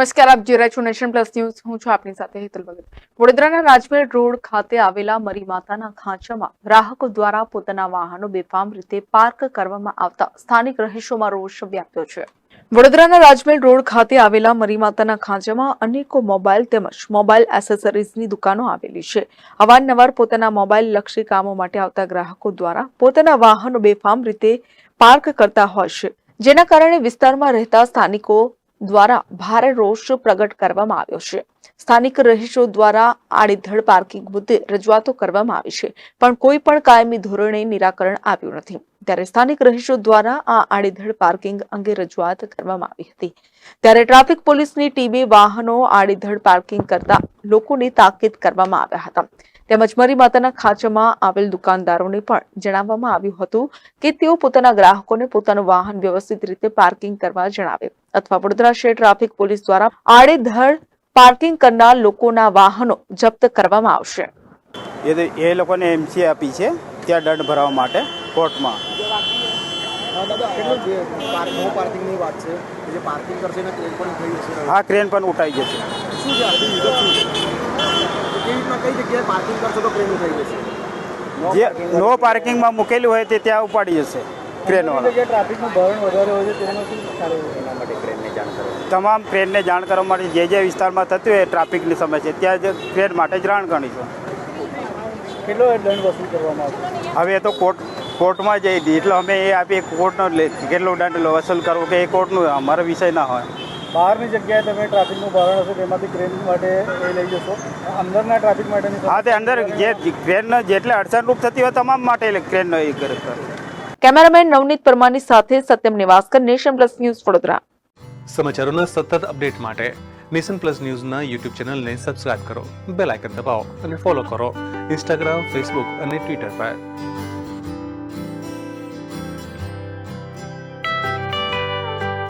નમસ્કાર, આપ જોઈ રહ્યા છો નેશન પ્લસ ન્યૂઝ. હું છું આપની સાથે હેતલ ભગત. વડોદરાના રાજમહેલ રોડ ખાતે આવેલા મરી માતાના ખાંચામાં ગ્રાહકો દ્વારા પોતાના વાહનો બેફામ રીતે પાર્ક કરવામાં આવતા સ્થાનિક રહીશોમાં રોષ વ્યાપ્યો છે. વડોદરાના રાજમહેલ રોડ ખાતે આવેલા મરી માતાના ખાંચામાં અનેકો મોબાઈલ તેમજ મોબાઈલ એસેસરીઝની દુકાનો આવેલી છે. અવારનવાર પોતાના મોબાઈલ લક્ષી કામો માટે આવતા ગ્રાહકો દ્વારા પોતાના વાહનો બેફામ રીતે પાર્ક કરતા હોય છે. જેના કારણે વિસ્તારમાં રહેતા સ્થાનિકો દ્વારા ભારે રોષ પ્રગટ કરવામાં આવ્યો છે. સ્થાનિક રહીશો દ્વારા આડેધડ પાર્કિંગ મુદ્દે રજૂઆતો કરવામાં આવી છે, પણ કોઈ પણ કાયમી ધોરણે નિરાકરણ આવ્યું નથી. ત્યારે સ્થાનિક રહીશો દ્વારા આ આડેધડ પાર્કિંગ અંગે રજૂઆત કરવામાં આવી હતી. ત્યારે ટ્રાફિક પોલીસની ટીમે વાહનો આડેધડ પાર્કિંગ કરતા લોકોને તાકીદ કરવામાં આવ્યા હતા. તેમજ મરી ખાંચામાં આવેલ દુકાનદારોને પણ જણાવવામાં આવ્યું હતું કે તેઓ પોતાના ગ્રાહકોને પોતાનું વાહન વ્યવસ્થિત રીતે પાર્કિંગ કરવા જણાવે અથવા વડોદરા શહેર ટ્રાફિક પોલીસ દ્વારા આડેધડ પાર્કિંગ કરનાર લોકોના વાહનો જપ્ત કરવામાં આવશે. એ લોકોને એમસી આપી છે. ત્યાં દંડ ભરવા માટે. કોર્ટમાં. હા ક્રેન પણ ઉઠાઈ જશે. જે નો પાર્કિંગમાં મૂકેલું હોય તે ત્યાં ઉપાડી જશે તમામ ક્રેનને જાણ કરવા માટે જે જે વિસ્તારમાં થતું હોય ટ્રાફિકની સમસ્યા ત્યાં જ ક્રેન માટે જ જાણ ગણીશું. કેટલો દંડ વસૂલ કરવામાં આવશે? હવે એ તો કોર્ટ કોર્ટમાં જઈ દઈએ એટલે અમે એ આપીએ કોર્ટનો કેટલો દંડ વસૂલ કરવો કે એ કોર્ટનું અમારો વિષય ના હોય. બહારની જગ્યાએ તમે ટ્રાફિકનું ભરણ હશે તેમાંથી ક્રેન માટે એ લઈ જશો. અંદરના ટ્રાફિક માટેની હા તે અંદર જે ક્રેનનો જેટલે અડચણરૂપ થતી હોય તમામ માટે ક્રેનનો એ કેમેરામેન નવનીત પરમારની સાથે Satyam Niwaskar nation plus news Vadodara. સમાચારોના સતત અપડેટ માટે નેશન પ્લસ ન્યૂઝના યુટ્યુબ ચેનલને સબસ્ક્રાઇબ કરો બેલ આઇકન દબાવો અને ફોલો કરો ઇન્સ્ટાગ્રામ ફેસબુક અને ટ્વિટર પર.